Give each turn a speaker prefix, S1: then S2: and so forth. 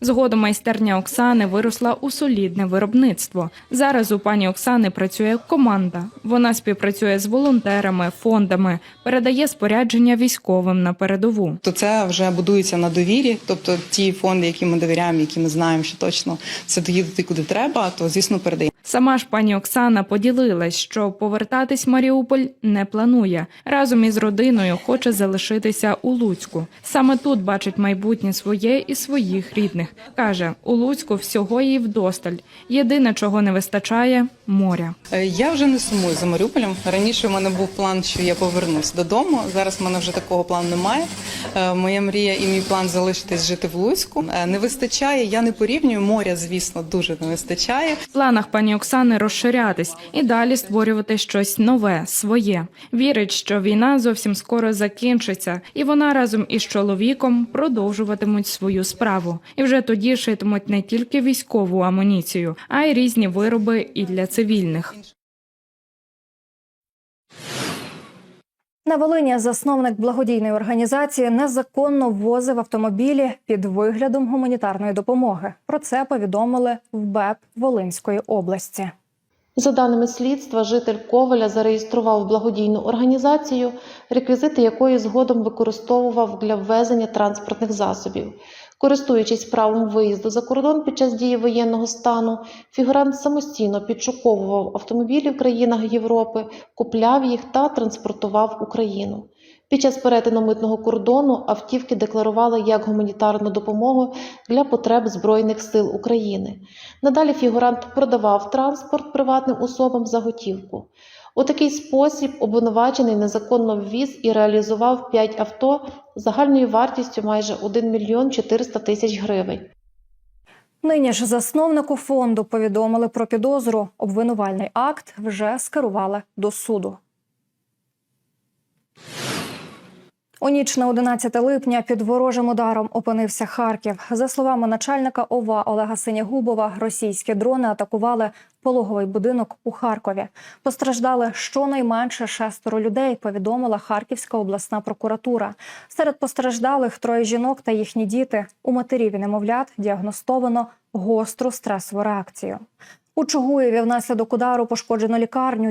S1: Згодом майстерня Оксани виросла у солідне виробництво. Зараз у пані Оксани працює команда. Вона співпрацює з волонтерами, фондами, передає спорядження військовим на передову.
S2: то це вже будується на довірі. Тобто ті фонди, які ми довіряємо, які ми знаємо, що точно це доїдуть куди треба, то звісно передаємо.
S1: Сама ж пані Оксана поділилась, що повертатись в Маріуполь не планує. Разом із родиною хоче залишитися у Луцьку. Саме тут бачить майбутнє своє і своїх рідних. каже у Луцьку всього їй вдосталь. Єдине, чого не вистачає моря.
S2: Е, Я вже не сумую за Маріуполем. Раніше в мене був план, що я повернусь додому. Зараз в мене вже такого плану немає. Е, Моя мрія і мій план залишитись жити в Луцьку. Е, Не вистачає. Я не порівнюю моря, звісно, дуже не вистачає.
S1: В планах пані Оксани розширятись і далі створювати щось нове, своє. Вірить, що війна зовсім скоро закінчиться, і вона разом із чоловіком продовжуватимуть свою справу. І вже тоді шитимуть не тільки військову амуніцію, а й різні вироби і для цивільних.
S3: На Волині засновник благодійної організації незаконно ввозив автомобілі під виглядом гуманітарної допомоги. Про це повідомили в БЕП Волинської області.
S4: За даними слідства, житель Коваля зареєстрував благодійну організацію, реквізити якої згодом використовував для ввезення транспортних засобів. Користуючись правом виїзду за кордон під час дії воєнного стану, фігурант самостійно підшуковував автомобілі в країнах Європи, купляв їх та транспортував Україну. Під час перетину митного кордону автівки декларували як гуманітарну допомогу для потреб Збройних сил України. Надалі фігурант продавав транспорт приватним особам за готівку. У такий спосіб обвинувачений незаконно ввіз і реалізував 5 авто загальною вартістю майже 1 мільйон 400 тисяч гривень.
S3: Нині ж засновнику фонду повідомили про підозру. Обвинувальний акт вже скерували до суду. У ніч на 11 липня під ворожим ударом опинився Харків. За словами начальника ОВА Олега Синягубова, російські дрони атакували пологовий будинок у Харкові. Постраждали щонайменше шестеро людей. Повідомила Харківська обласна прокуратура. Серед постраждалих троє жінок та їхні діти. У матерів і немовлят діагностовано гостру стресову реакцію. У Чугуєві внаслідок удару пошкоджено лікарню.